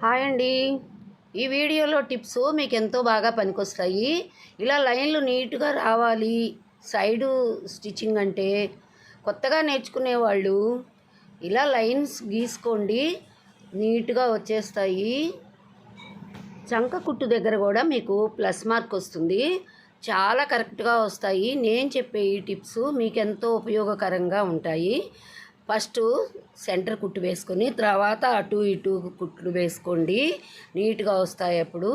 Hi అండి. ఈ వీడియోలో టిప్స్ మీకు ఎంతో బాగా పనికొస్తాయి. ఇలా లైన్లు నీట్గా రావాలి. సైడు స్టిచ్చింగ్ అంటే కొత్తగా నేర్చుకునే వాళ్ళు ఇలా లైన్స్ గీసుకోండి. నీట్గా వచ్చేస్తాయి. చంక కుట్టు దగ్గర కూడా మీకు ప్లస్ మార్క్ వస్తుంది. చాలా కరెక్ట్గా వస్తాయి. నేను చెప్పే ఈ టిప్స్ మీకు ఎంతో ఉపయోగకరంగా ఉంటాయి. ఫస్ట్ సెంటర్ కుట్టు వేసుకొని తర్వాత అటు ఇటు కుట్లు వేసుకోండి. నీట్గా వస్తాయి అప్పుడు.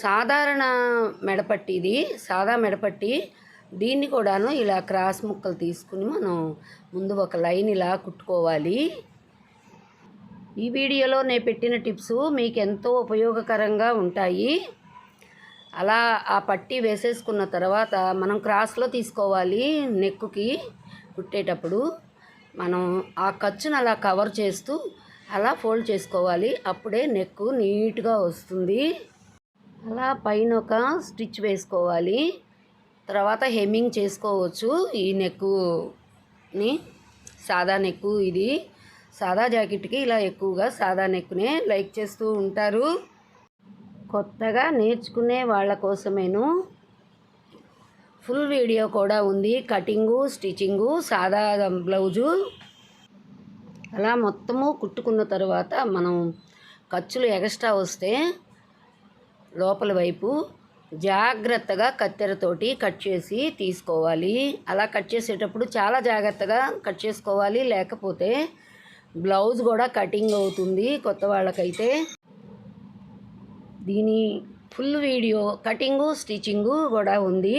సాధారణ మెడపట్టి ఇది. సాదా మెడపట్టి దీన్ని కూడాను ఇలా క్రాస్ ముక్కలు తీసుకుని మనం ముందు ఒక లైన్ ఇలా కుట్టుకోవాలి. ఈ వీడియోలో నేను పెట్టిన టిప్స్ మీకు ఎంతో ఉపయోగకరంగా ఉంటాయి. అలా ఆ పట్టి వేసేసుకున్న తర్వాత మనం క్రాస్లో తీసుకోవాలి నెక్కుకి కుట్టేటప్పుడు. మనం ఆ ఖర్చును అలా కవర్ చేస్తూ అలా ఫోల్డ్ చేసుకోవాలి. అప్పుడే నెక్ నీట్గా వస్తుంది. అలా పైన ఒక స్టిచ్ వేసుకోవాలి. తర్వాత హెమ్మింగ్ చేసుకోవచ్చు. ఈ నెక్కుని సాదా నెక్కు ఇది. సాదా జాకెట్కి ఇలా ఎక్కువగా సాదా నెక్కునే లైక్ చేస్తూ ఉంటారు. కొత్తగా నేర్చుకునే వాళ్ళ కోసమేను. ఫుల్ వీడియో కూడా ఉంది. కటింగు స్టిచ్చింగు సాదా బ్లౌజు. అలా మొత్తము కుట్టుకున్న తర్వాత మనం ఖర్చులు ఎక్స్ట్రా వస్తే లోపల వైపు జాగ్రత్తగా కత్తెరతోటి కట్ చేసి తీసుకోవాలి. అలా కట్ చేసేటప్పుడు చాలా జాగ్రత్తగా కట్ చేసుకోవాలి. లేకపోతే బ్లౌజ్ కూడా కటింగ్ అవుతుంది కొత్త వాళ్ళకైతే. దీని ఫుల్ వీడియో కటింగు స్టిచ్చింగు కూడా ఉంది.